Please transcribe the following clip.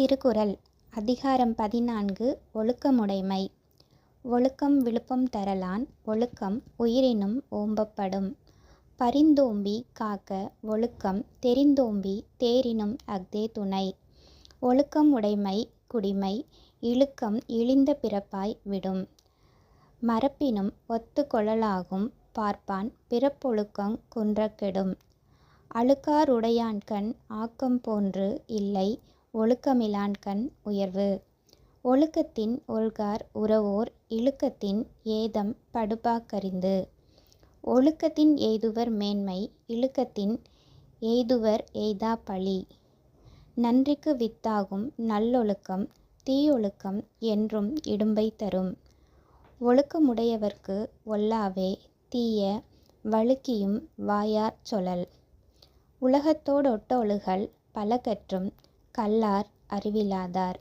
திருக்குறள் அதிகாரம் பதினான்கு ஒழுக்கமுடைமை. ஒழுக்கம் விழுப்பம் தரலான் ஒழுக்கம் உயிரினும் ஓம்பப்படும். பரிந்தோம்பி காக்க ஒழுக்கம் தெரிந்தோம்பி தேரினும் அஃதே துணை. ஒழுக்கம் உடைமை குடிமை இழுக்கம் இழிந்த பிறப்பாய் விடும். மரப்பினும் ஒத்து பார்ப்பான் பிறப்பொழுக்கம் குன்றக்கெடும். கெடும் ஆக்கம் போன்று இல்லை ஒழுக்கமிலான்கண் உயர்வு. ஒழுக்கத்தின் ஒல்கார் உறவோர் இழுக்கத்தின் ஏதம் படுபாக்கறிந்து. ஒழுக்கத்தின் எய்துவர் மேன்மை இழுக்கத்தின் எய்துவர் எய்தா பழி. நன்றிக்கு வித்தாகும் நல்லொழுக்கம் தீயொழுக்கம் என்றும் இடும்பை தரும். ஒழுக்கமுடையவர்க்கு ஒல்லாவே தீய வழுக்கியும் வாயாற் சொலல். உலகத்தோடொட்ட ஒழுகல் பல கற்றும் கல்லார் அறிவிலாதார்.